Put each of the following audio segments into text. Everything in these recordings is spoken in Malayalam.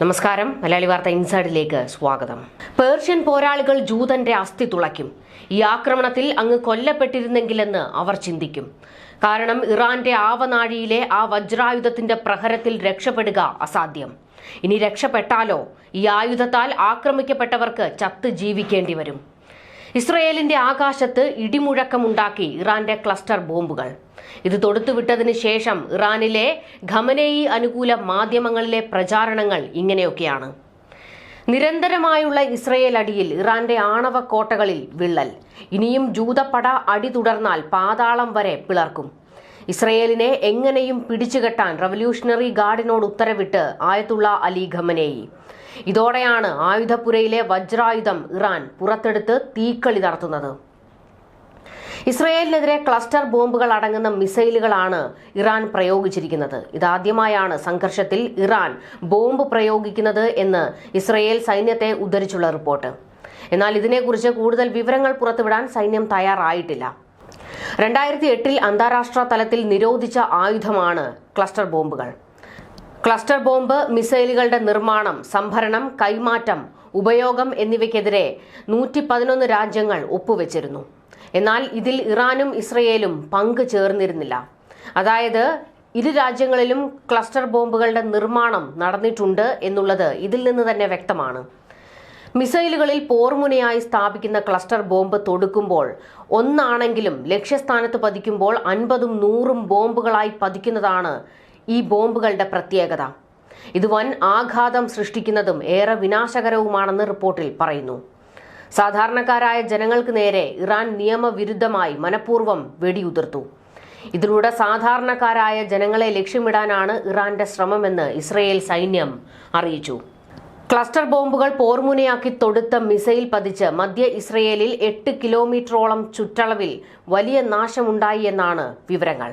നമസ്കാരം. മലയാളി വാർത്ത ഇൻസൈഡിലേക്ക് സ്വാഗതം. പേർഷ്യൻ പോരാളികൾ ജൂതന്റെ അസ്ഥി തുളയ്ക്കും. ഈ ആക്രമണത്തിൽ അങ്ങ് കൊല്ലപ്പെട്ടിരുന്നെങ്കിലെന്ന് അവർ ചിന്തിക്കും. കാരണം ഇറാന്റെ ആവനാഴിയിലെ ആ വജ്രായുധത്തിന്റെ പ്രഹരത്തിൽ രക്ഷപ്പെടുക അസാധ്യം. ഇനി രക്ഷപ്പെട്ടാലോ? ഈ ആയുധത്താൽ ആക്രമിക്കപ്പെട്ടവർക്ക് ചത്ത് ജീവിക്കേണ്ടി വരും. ഇസ്രയേലിന്റെ ആകാശത്ത് ഇടിമുഴക്കമുണ്ടാക്കി ഇറാന്റെ ക്ലസ്റ്റർ ബോംബുകൾ. ഇത് തൊടുത്തുവിട്ടതിന് ശേഷം ഇറാനിലെ ഖമനേയി അനുകൂല മാധ്യമങ്ങളിലെ പ്രചാരണങ്ങൾ ഇങ്ങനെയൊക്കെയാണ്. നിരന്തരമായുള്ള ഇസ്രയേൽ അടിയിൽ ഇറാന്റെ ആണവ കോട്ടകളിൽ വിള്ളൽ. ഇനിയും ജൂതപ്പട അടി തുടർന്നാൽ പാതാളം വരെ പിളർക്കും. ഇസ്രയേലിനെ എങ്ങനെയും പിടിച്ചുകെട്ടാൻ റവല്യൂഷണറി ഗാർഡിനോട് ഉത്തരവിട്ട് ആയത്തുള്ള അലി ഖമനേയി. ഇതോടെയാണ് ആയുധപ്പുരയിലെ വജ്രായുധം ഇറാൻ പുറത്തെടുത്ത് തീക്കളി നടത്തുന്നത്. ഇസ്രയേലിനെതിരെ ക്ലസ്റ്റർ ബോംബുകൾ അടങ്ങുന്ന മിസൈലുകളാണ് ഇറാൻ പ്രയോഗിച്ചിരിക്കുന്നത്. ഇതാദ്യമായാണ് സംഘർഷത്തിൽ ഇറാൻ ബോംബ് പ്രയോഗിക്കുന്നത് എന്ന് ഇസ്രയേൽ സൈന്യത്തെ ഉദ്ധരിച്ചുള്ള റിപ്പോർട്ട്. എന്നാൽ ഇതിനെക്കുറിച്ച് കൂടുതൽ വിവരങ്ങൾ പുറത്തുവിടാൻ സൈന്യം തയ്യാറായിട്ടില്ല. രണ്ടായിരത്തി എട്ടിൽ അന്താരാഷ്ട്ര തലത്തിൽ നിരോധിച്ച ആയുധമാണ് ക്ലസ്റ്റർ ബോംബുകൾ. ക്ലസ്റ്റർ ബോംബ് മിസൈലുകളുടെ നിർമ്മാണം സംഭരണം കൈമാറ്റം ഉപയോഗം എന്നിവയ്ക്കെതിരെ നൂറ്റി പതിനൊന്ന് രാജ്യങ്ങൾ ഒപ്പുവെച്ചിരുന്നു. എന്നാൽ ഇതിൽ ഇറാനും ഇസ്രയേലും പങ്ക് ചേർന്നിരുന്നില്ല. അതായത് ഇരു രാജ്യങ്ങളിലും ക്ലസ്റ്റർ ബോംബുകളുടെ നിർമ്മാണം നടന്നിട്ടുണ്ട് എന്നുള്ളത് ഇതിൽ നിന്ന് തന്നെ വ്യക്തമാണ്. മിസൈലുകളിൽ പോർമുനയായി സ്ഥാപിക്കുന്ന ക്ലസ്റ്റർ ബോംബ് തൊടുക്കുമ്പോൾ ഒന്നാണെങ്കിലും ലക്ഷ്യസ്ഥാനത്ത് പതിക്കുമ്പോൾ അൻപതും നൂറും ബോംബുകളായി പതിക്കുന്നതാണ് ഈ ബോംബുകളുടെ പ്രത്യേകത. ഇത് വൻ ആഘാതം സൃഷ്ടിക്കുന്നതും ഏറെ വിനാശകരവുമാണെന്ന് റിപ്പോർട്ടിൽ പറയുന്നു. സാധാരണക്കാരായ ജനങ്ങൾക്ക് നേരെ ഇറാൻ നിയമവിരുദ്ധമായി മനഃപൂർവം വെടിയുതിർത്തു. ഇതിലൂടെ സാധാരണക്കാരായ ജനങ്ങളെ ലക്ഷ്യമിടാനാണ് ഇറാന്റെ ശ്രമമെന്ന് ഇസ്രയേൽ സൈന്യം അറിയിച്ചു. ക്ലസ്റ്റർ ബോംബുകൾ പോർമുനയാക്കി തൊടുത്ത മിസൈൽ പതിച്ച് മധ്യ ഇസ്രയേലിൽ എട്ട് കിലോമീറ്ററോളം ചുറ്റളവിൽ വലിയ നാശമുണ്ടായി എന്നാണ് വിവരങ്ങൾ.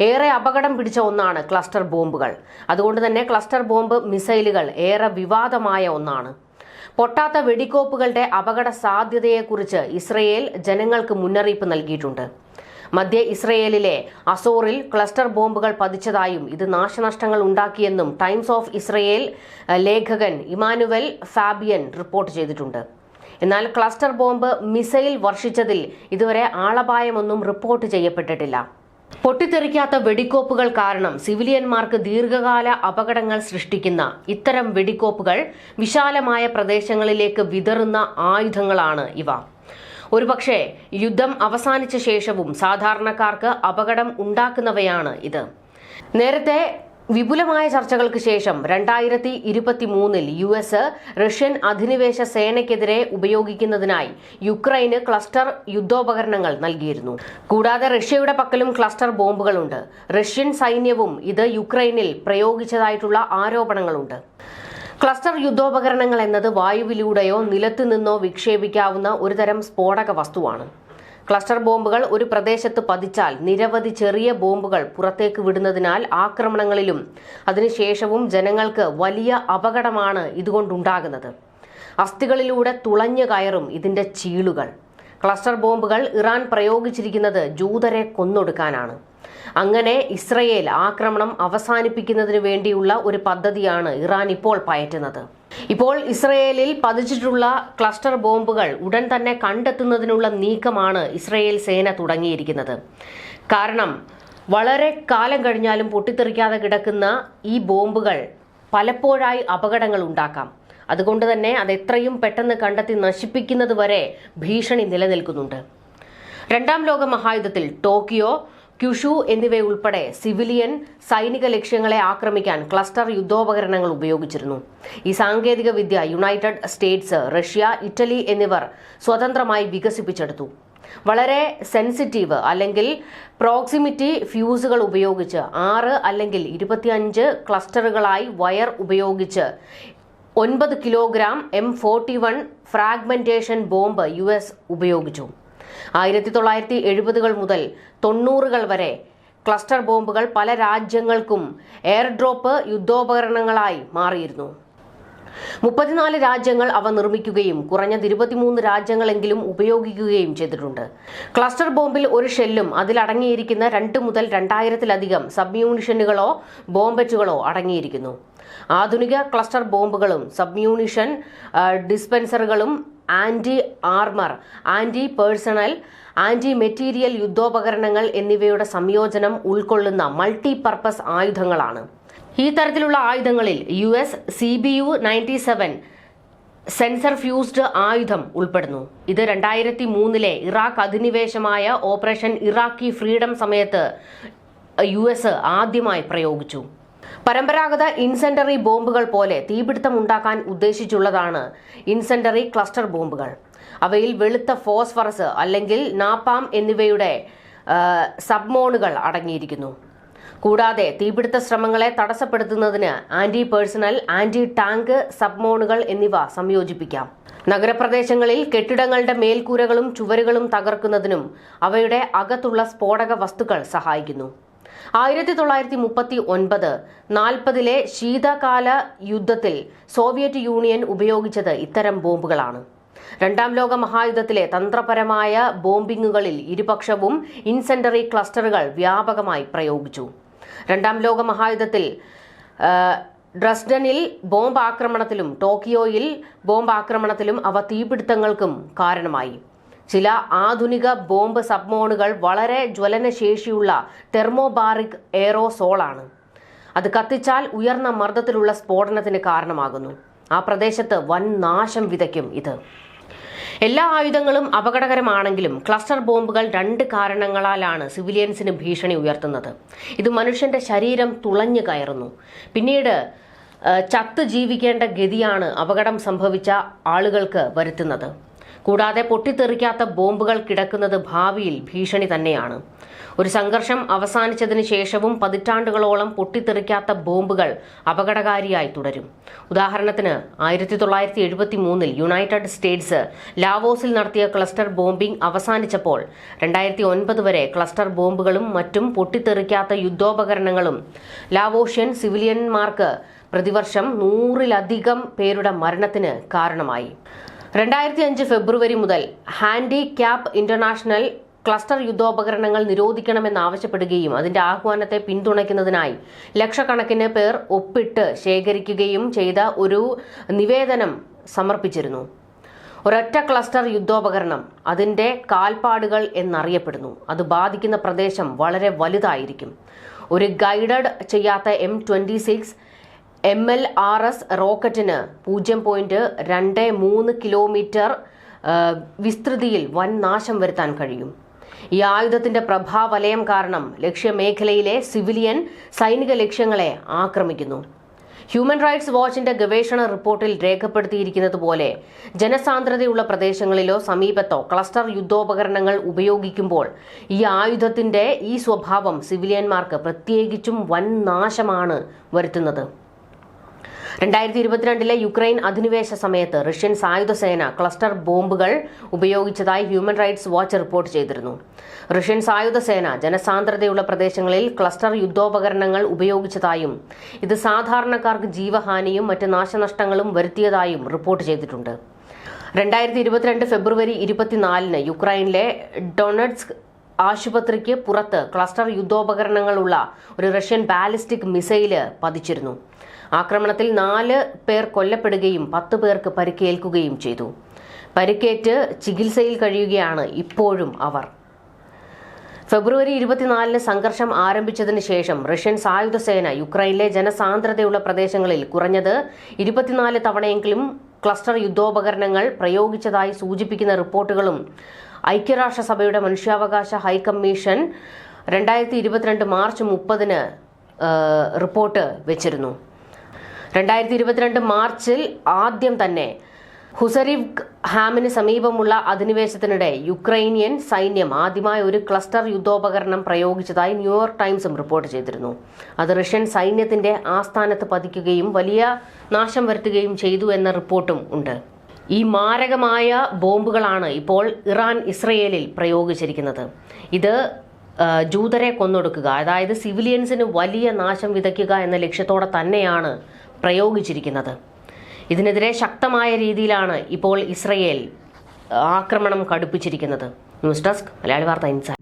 ഏറെ അപകടം പിടിച്ച ഒന്നാണ് ക്ലസ്റ്റർ ബോംബുകൾ. അതുകൊണ്ട് തന്നെ ക്ലസ്റ്റർ ബോംബ് മിസൈലുകൾ ഏറെ വിവാദമായ ഒന്നാണ്. പൊട്ടാത്ത വെടിക്കോപ്പുകളുടെ അപകട സാധ്യതയെക്കുറിച്ച് ഇസ്രയേൽ ജനങ്ങൾക്ക് മുന്നറിയിപ്പ് നൽകിയിട്ടുണ്ട്. മധ്യ ഇസ്രയേലിലെ അസോറിൽ ക്ലസ്റ്റർ ബോംബുകൾ പതിച്ചതായും ഇത് നാശനഷ്ടങ്ങൾ ഉണ്ടാക്കിയെന്നും ടൈംസ് ഓഫ് ഇസ്രയേൽ ലേഖകൻ ഇമാനുവൽ ഫാബിയൻ റിപ്പോർട്ട് ചെയ്തിട്ടുണ്ട്. എന്നാൽ ക്ലസ്റ്റർ ബോംബ് മിസൈൽ വർഷിച്ചതിൽ ഇതുവരെ ആളപായമൊന്നും റിപ്പോർട്ട് ചെയ്യപ്പെട്ടിട്ടില്ല. പൊട്ടിത്തെറിക്കാത്ത വെടിക്കോപ്പുകൾ കാരണം സിവിലിയന്മാർക്ക് ദീർഘകാല അപകടങ്ങൾ സൃഷ്ടിക്കുന്ന ഇത്തരം വെടിക്കോപ്പുകൾ വിശാലമായ പ്രദേശങ്ങളിലേക്ക് വിതറുന്ന ആയുധങ്ങളാണ് ഇവ. ഒരുപക്ഷെ യുദ്ധം അവസാനിച്ച ശേഷവും സാധാരണക്കാർക്ക് അപകടം ഉണ്ടാക്കുന്നവയാണ് ഇത്. നേരത്തെ വിപുലമായ ചർച്ചകൾക്ക് ശേഷം രണ്ടായിരത്തി ഇരുപത്തി മൂന്നിൽ യു എസ് റഷ്യൻ അധിനിവേശ സേനയ്ക്കെതിരെ ഉപയോഗിക്കുന്നതിനായി യുക്രൈന് ക്ലസ്റ്റർ യുദ്ധോപകരണങ്ങൾ നൽകിയിരുന്നു. കൂടാതെ റഷ്യയുടെ പക്കലും ക്ലസ്റ്റർ ബോംബുകളുണ്ട്. റഷ്യൻ സൈന്യവും ഇത് യുക്രൈനിൽ പ്രയോഗിച്ചതായിട്ടുള്ള ആരോപണങ്ങളുണ്ട്. ക്ലസ്റ്റർ യുദ്ധോപകരണങ്ങൾ എന്നത് വായുവിലൂടെയോ നിലത്തുനിന്നോ വിക്ഷേപിക്കാവുന്ന ഒരുതരം സ്ഫോടക വസ്തുവാണ്. ക്ലസ്റ്റർ ബോംബുകൾ ഒരു പ്രദേശത്ത് പതിച്ചാൽ നിരവധി ചെറിയ ബോംബുകൾ പുറത്തേക്ക് വിടുന്നതിനാൽ ആക്രമണങ്ങളിലും അതിനുശേഷവും ജനങ്ങൾക്ക് വലിയ അപകടമാണ് ഇതുകൊണ്ടുണ്ടാകുന്നത്. അസ്ഥികളിലൂടെ തുളഞ്ഞു കയറും ഇതിന്റെ ചീളുകൾ. ക്ലസ്റ്റർ ബോംബുകൾ ഇറാൻ പ്രയോഗിച്ചിരിക്കുന്നത് ജൂതരെ കൊന്നൊടുക്കാനാണ്. അങ്ങനെ ഇസ്രയേൽ ആക്രമണം അവസാനിപ്പിക്കുന്നതിന് വേണ്ടിയുള്ള ഒരു പദ്ധതിയാണ് ഇറാൻ ഇപ്പോൾ പയറ്റുന്നത്. ഇപ്പോൾ ഇസ്രയേലിൽ പതിച്ചിട്ടുള്ള ക്ലസ്റ്റർ ബോംബുകൾ ഉടൻ തന്നെ കണ്ടെത്തുന്നതിനുള്ള നീക്കമാണ് ഇസ്രയേൽ സേന തുടങ്ങിയിരിക്കുന്നത്. കാരണം വളരെ കാലം കഴിഞ്ഞാലും പൊട്ടിത്തെറിക്കാതെ കിടക്കുന്ന ഈ ബോംബുകൾ പലപ്പോഴായി അപകടങ്ങൾ ഉണ്ടാക്കാം. അതുകൊണ്ട് തന്നെ അത് എത്രയും പെട്ടെന്ന് കണ്ടെത്തി നശിപ്പിക്കുന്നത് വരെ ഭീഷണി നിലനിൽക്കുന്നുണ്ട്. രണ്ടാം ലോക മഹായുദ്ധത്തിൽ ടോക്കിയോ ക്യുഷു എന്നിവയുൾപ്പെടെ സിവിലിയൻ സൈനിക ലക്ഷ്യങ്ങളെ ആക്രമിക്കാൻ ക്ലസ്റ്റർ യുദ്ധോപകരണങ്ങൾ ഉപയോഗിച്ചിരുന്നു. ഈ സാങ്കേതിക വിദ്യ യുണൈറ്റഡ് സ്റ്റേറ്റ്സ് റഷ്യ ഇറ്റലി എന്നിവർ സ്വതന്ത്രമായി വികസിപ്പിച്ചെടുത്തു. വളരെ സെൻസിറ്റീവ് അല്ലെങ്കിൽ പ്രോക്സിമിറ്റി ഫ്യൂസുകൾ ഉപയോഗിച്ച് ആറ് അല്ലെങ്കിൽ ഇരുപത്തിയഞ്ച് ക്ലസ്റ്ററുകളായി വയർ ഉപയോഗിച്ച് ഒൻപത് kilogram M forty one fragmentation bomb U S ഉപയോഗിച്ചു. ആയിരത്തി തൊള്ളായിരത്തി എഴുപതുകൾ മുതൽ തൊണ്ണൂറുകൾ വരെ ക്ലസ്റ്റർ ബോംബുകൾ പല രാജ്യങ്ങൾക്കും എയർ ഡ്രോപ്പ് യുദ്ധോപകരണങ്ങളായി മാറിയിരുന്നു. മുപ്പത്തിനാല് രാജ്യങ്ങൾ അവ നിർമ്മിക്കുകയും കുറഞ്ഞത് ഇരുപത്തിമൂന്ന് രാജ്യങ്ങളെങ്കിലും ഉപയോഗിക്കുകയും ചെയ്തിട്ടുണ്ട്. ക്ലസ്റ്റർ ബോംബിൽ ഒരു ഷെല്ലും അതിലടങ്ങിയിരിക്കുന്ന രണ്ട് മുതൽ രണ്ടായിരത്തിലധികം സബ്മ്യൂണിഷനുകളോ ബോംബറ്റുകളോ അടങ്ങിയിരിക്കുന്നു. ആധുനിക ക്ലസ്റ്റർ ബോംബുകളും submunition ഡിസ്പെൻസറുകളും anti armour anti personnel anti material യുദ്ധോപകരണങ്ങൾ എന്നിവയുടെ സംയോജനം ഉൾക്കൊള്ളുന്ന മൾട്ടി പർപ്പസ് ആയുധങ്ങളാണ്. ഈ തരത്തിലുള്ള ആയുധങ്ങളിൽ U S C B U ninety seven sensor fused ആയുധം ഉൾപ്പെടുന്നു. ഇത് രണ്ടായിരത്തി മൂന്നിലെ ഇറാഖ് അധിനിവേശമായ ഓപ്പറേഷൻ ഇറാഖി ഫ്രീഡം സമയത്ത് യു എസ് ആദ്യമായി പ്രയോഗിച്ചു. പരമ്പരാഗത ഇൻസെൻഡറി ബോംബുകൾ പോലെ തീപിടുത്തം ഉണ്ടാക്കാൻ ഉദ്ദേശിച്ചുള്ളതാണ് ഇൻസെൻഡറി ക്ലസ്റ്റർ ബോംബുകൾ. അവയിൽ വെളുത്ത ഫോസ്ഫറസ് അല്ലെങ്കിൽ നാപ്പാം എന്നിവയുടെ സബ്മോണുകൾ അടങ്ങിയിരിക്കുന്നു. കൂടാതെ തീപിടുത്ത ശ്രമങ്ങളെ തടസ്സപ്പെടുത്തുന്നതിന് ആന്റി പേഴ്സണൽ ആന്റി ടാങ്ക് സബ്മോണുകൾ എന്നിവ സംയോജിപ്പിക്കാം. നഗരപ്രദേശങ്ങളിൽ കെട്ടിടങ്ങളുടെ മേൽക്കൂരകളും ചുവരുകളും തകർക്കുന്നതിനും അവയുടെ അകത്തുള്ള സ്ഫോടക വസ്തുക്കൾ സഹായിക്കുന്നു. ആയിരത്തി തൊള്ളായിരത്തി മുപ്പത്തി ഒൻപത് നാൽപ്പതിലെ ശീതകാല യുദ്ധത്തിൽ സോവിയറ്റ് യൂണിയൻ ഉപയോഗിച്ചത് ഇത്തരം ബോംബുകളാണ്. രണ്ടാം ലോക മഹായുദ്ധത്തിലെ തന്ത്രപരമായ ബോംബിങ്ങുകളിൽ ഇരുപക്ഷവും ഇൻസെൻഡറി ക്ലസ്റ്ററുകൾ വ്യാപകമായി പ്രയോഗിച്ചു. രണ്ടാം ലോക മഹായുദ്ധത്തിൽ ഡ്രസ്ഡനിൽ ബോംബ് ആക്രമണത്തിലും ടോക്കിയോയിൽ ബോംബ് ആക്രമണത്തിലും അവ തീപിടുത്തങ്ങൾക്കും കാരണമായി. ചില ആധുനിക ബോംബ് സബ്മോണുകൾ വളരെ ജ്വലനശേഷിയുള്ള തെർമോബാറിക് എയറോസോളാണ്. അത് കത്തിച്ചാൽ ഉയർന്ന മർദ്ദത്തിലുള്ള സ്ഫോടനത്തിന് കാരണമാകുന്നു. ആ പ്രദേശത്ത് വൻ നാശം വിതയ്ക്കും ഇത്. എല്ലാ ആയുധങ്ങളും അപകടകരമാണെങ്കിലും ക്ലസ്റ്റർ ബോംബുകൾ രണ്ട് കാരണങ്ങളാലാണ് സിവിലിയൻസിന് ഭീഷണി ഉയർത്തുന്നത്. ഇത് മനുഷ്യന്റെ ശരീരം തുളഞ്ഞു കയറുന്നു. പിന്നീട് ചത്ത് ജീവിക്കേണ്ട ഗതിയാണ് അപകടം സംഭവിച്ച ആളുകൾക്ക് വരുത്തുന്നത്. കൂടാതെ പൊട്ടിത്തെറിക്കാത്ത ബോംബുകൾ കിടക്കുന്നത് ഭാവിയിൽ ഭീഷണി തന്നെയാണ്. ഒരു സംഘർഷം അവസാനിച്ചതിന് ശേഷവും പതിറ്റാണ്ടുകളോളം പൊട്ടിത്തെറിക്കാത്ത ബോംബുകൾ അപകടകാരിയായി തുടരും. ഉദാഹരണത്തിന് ആയിരത്തി തൊള്ളായിരത്തി എഴുപത്തി മൂന്നിൽ യുണൈറ്റഡ് സ്റ്റേറ്റ്സ് ലാവോസിൽ നടത്തിയ ക്ലസ്റ്റർ ബോംബിംഗ് അവസാനിച്ചപ്പോൾ രണ്ടായിരത്തി ഒൻപത് വരെ ക്ലസ്റ്റർ ബോംബുകളും മറ്റും പൊട്ടിത്തെറിക്കാത്ത യുദ്ധോപകരണങ്ങളും ലാവോഷ്യൻ സിവിലിയന്മാർക്ക് പ്രതിവർഷം നൂറിലധികം പേരുടെ മരണത്തിന് കാരണമായി. രണ്ടായിരത്തി അഞ്ച് ഫെബ്രുവരി മുതൽ ഹാൻഡി ക്യാപ്പ് ഇന്റർനാഷണൽ ക്ലസ്റ്റർ യുദ്ധോപകരണങ്ങൾ നിരോധിക്കണമെന്നാവശ്യപ്പെടുകയും അതിന്റെ ആഹ്വാനത്തെ പിന്തുണയ്ക്കുന്നതിനായി ലക്ഷക്കണക്കിന് പേർ ഒപ്പിട്ട് ശേഖരിക്കുകയും ചെയ്ത ഒരു നിവേദനം സമർപ്പിച്ചിരുന്നു. ഒരൊറ്റ ക്ലസ്റ്റർ യുദ്ധോപകരണം അതിന്റെ കാൽപ്പാടുകൾ എന്നറിയപ്പെടുന്നു. അത് ബാധിക്കുന്ന പ്രദേശം വളരെ വലുതായിരിക്കും. ഒരു ഗൈഡഡ് ചെയ്യാത്ത M twenty six M L R S റോക്കറ്റിന് പൂജ്യം പോയിന്റ് രണ്ട് മൂന്ന് കിലോമീറ്റർ വിസ്തൃതിയിൽ വൻ നാശം വരുത്താൻ കഴിയും. ഈ ആയുധത്തിന്റെ പ്രഭാവലയം കാരണം ലക്ഷ്യമേഖലയിലെ സിവിലിയൻ സൈനിക ലക്ഷ്യങ്ങളെ ആക്രമിക്കുന്നു. ഹ്യൂമൻ റൈറ്റ്സ് വാച്ചിന്റെ ഗവേഷണ റിപ്പോർട്ടിൽ രേഖപ്പെടുത്തിയിരിക്കുന്നത് പോലെ ജനസാന്ദ്രതയുള്ള പ്രദേശങ്ങളിലോ സമീപത്തോ ക്ലസ്റ്റർ യുദ്ധോപകരണങ്ങൾ ഉപയോഗിക്കുമ്പോൾ ഈ ആയുധത്തിന്റെ ഈ സ്വഭാവം സിവിലിയന്മാർക്ക് പ്രത്യേകിച്ചും വൻ നാശമാണ് വരുത്തുന്നത്. രണ്ടായിരത്തി ഇരുപത്തിരണ്ടിലെ യുക്രൈൻ അധിനിവേശ സമയത്ത് റഷ്യൻ സായുധ സേന ക്ലസ്റ്റർ ബോംബുകൾ ഉപയോഗിച്ചതായി ഹ്യൂമൻ റൈറ്റ്സ് വാച്ച് റിപ്പോർട്ട് ചെയ്തിരുന്നു. റഷ്യൻ സായുധ സേന ജനസാന്ദ്രതയുള്ള പ്രദേശങ്ങളിൽ ക്ലസ്റ്റർ യുദ്ധോപകരണങ്ങൾ ഉപയോഗിച്ചതായും ഇത് സാധാരണക്കാർക്ക് ജീവഹാനിയും മറ്റ് നാശനഷ്ടങ്ങളും വരുത്തിയതായും റിപ്പോർട്ട് ചെയ്തിട്ടുണ്ട്. രണ്ടായിരത്തി ഇരുപത്തിരണ്ട് ഫെബ്രുവരി ഇരുപത്തിനാലിന് യുക്രൈനിലെ ഡൊണറ്റ്സ്ക് ആശുപത്രിക്ക് പുറത്ത് ക്ലസ്റ്റർ യുദ്ധോപകരണങ്ങളുള്ള ഒരു റഷ്യൻ ബാലിസ്റ്റിക് മിസൈൽ പതിച്ചിരുന്നു. ആക്രമണത്തിൽ നാല് പേർ കൊല്ലപ്പെടുകയും പത്ത് പേർക്ക് പരിക്കേൽക്കുകയും ചെയ്തു. പരിക്കേറ്റ് ചികിത്സയിൽ കഴിയുകയാണ് ഇപ്പോഴും അവർ. ഫെബ്രുവരി ഇരുപത്തിനാലിന് സംഘർഷം ആരംഭിച്ചതിന് ശേഷം റഷ്യൻ സായുധ സേന യുക്രൈനിലെ ജനസാന്ദ്രതയുള്ള പ്രദേശങ്ങളിൽ കുറഞ്ഞത് ഇരുപത്തിനാല് തവണയെങ്കിലും ക്ലസ്റ്റർ യുദ്ധോപകരണങ്ങൾ പ്രയോഗിച്ചതായി സൂചിപ്പിക്കുന്ന റിപ്പോർട്ടുകളും ഐക്യരാഷ്ട്രസഭയുടെ മനുഷ്യാവകാശ ഹൈക്കമ്മീഷൻ രണ്ടായിരത്തി ഇരുപത്തിരണ്ട് മാർച്ച് മുപ്പതിന് റിപ്പോർട്ട് വെച്ചിരുന്നു. രണ്ടായിരത്തി ഇരുപത്തിരണ്ട് മാർച്ചിൽ ആദ്യം തന്നെ ഹുസരിവ് ഹാമിന് സമീപമുള്ള അധിനിവേശത്തിനിടെ യുക്രൈനിയൻ സൈന്യം ആദ്യമായി ഒരു ക്ലസ്റ്റർ യുദ്ധോപകരണം പ്രയോഗിച്ചതായി ന്യൂയോർക്ക് ടൈംസും റിപ്പോർട്ട് ചെയ്തിരുന്നു. അത് റഷ്യൻ സൈന്യത്തിന്റെ ആസ്ഥാനത്ത് പതിക്കുകയും വലിയ നാശം വരുത്തുകയും ചെയ്തു എന്ന റിപ്പോർട്ടും ഉണ്ട്. ഈ മാരകമായ ബോംബുകളാണ് ഇപ്പോൾ ഇറാൻ ഇസ്രയേലിൽ പ്രയോഗിച്ചിരിക്കുന്നത്. ഇത് ജൂതരെ കൊന്നൊടുക്കുക അതായത് സിവിലിയൻസിന് വലിയ നാശം വിതയ്ക്കുക എന്ന ലക്ഷ്യത്തോടെ തന്നെയാണ് പ്രയോഗിച്ചിരിക്കുന്നത്. ഇതിനെതിരെ ശക്തമായ രീതിയിലാണ് ഇപ്പോൾ ഇസ്രയേൽ ആക്രമണം കടുപ്പിച്ചിരിക്കുന്നത്. ന്യൂസ് ഡെസ്ക് മലയാളി വാർത്ത ഇൻസൈറ്റ്